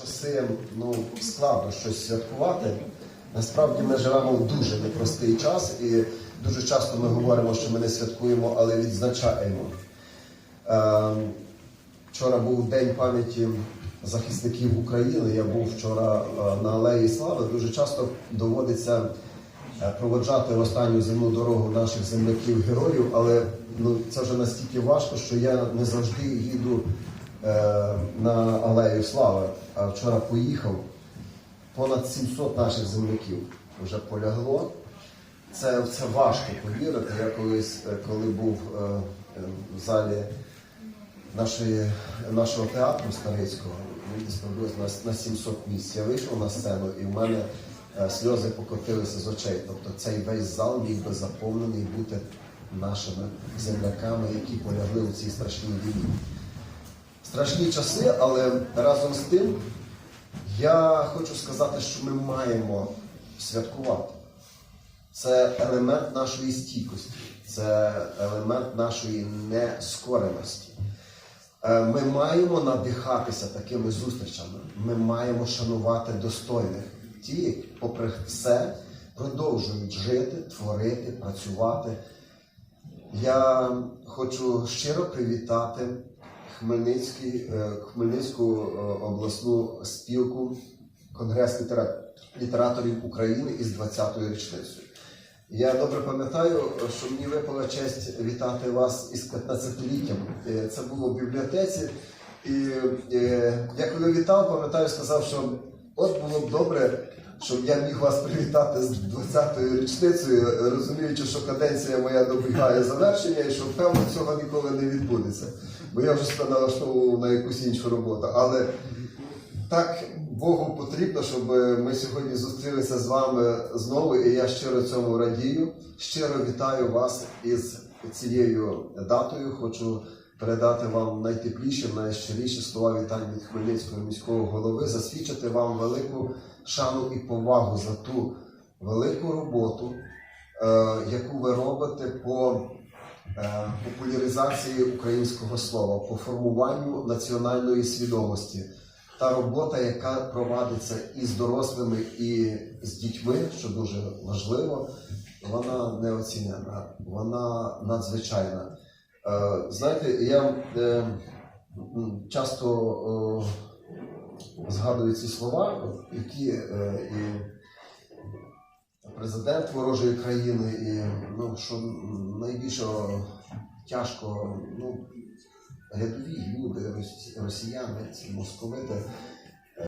Часи ну, складно щось святкувати. Насправді ми живемо в дуже непростий час, і дуже часто ми говоримо, що ми не святкуємо, але відзначаємо. Е, вчора був День пам'яті захисників України. Я був вчора е, на Алеї Слави. Дуже часто доводиться е, проводжати останню земну дорогу наших земляків-героїв, але ну, це вже настільки важко, що я не завжди їду на Алею Слави. А вчора поїхав. Понад 700 наших земляків вже полягло. Це, це важко повірити. Я колись, е, коли був е, е, в залі нашої, нашого театру Старицького, десь приблизно на, на 700 місць, я вийшов на сцену і в мене е, сльози покотилися з очей. Тобто цей весь зал міг би заповнений бути нашими земляками, які полягли у цій страшній війні. Страшні часи, але разом з тим я хочу сказати, що ми маємо святкувати. Це елемент нашої стійкості, це елемент нашої нескореності. Е, Ми маємо надихатися такими зустрічами. Ми маємо шанувати достойних. Ті, які, попри все, продовжують жити, творити, працювати. Я хочу щиро привітати Хмельницьку е, обласну спілку Конгрес літераторів України із 20-ю річницею. Я добре пам'ятаю, що мені випала честь вітати вас із 15-літтям. Е, Це було в бібліотеці. І е, я коли вітав, пам'ятаю, сказав, що от було б добре, щоб я міг вас привітати з 20-ю річницею, розуміючи, що каденція моя добігає завершення і що певно цього ніколи не відбудеться. Бо я вже себе налаштовував на якусь іншу роботу. Але так Богу потрібно, щоб ми сьогодні зустрілися з вами знову, і я щиро цьому радію. Щиро вітаю вас із цією датою. Хочу передати вам найтепліші, найщиріші слова вітань від Хмельницького міського голови, засвідчити вам велику шану і повагу за ту велику роботу, е, яку ви робите по е, популяризації українського слова, по формуванню національної свідомості. Та робота, яка провадиться і з дорослими, і з дітьми, що дуже важливо, вона неоцінена, вона надзвичайна. Е, знаєте, я е, часто е, згадую ці слова, які і президент ворожої країни, і ну, що найбільше тяжко, ну, рядові люди, росіяни, московити,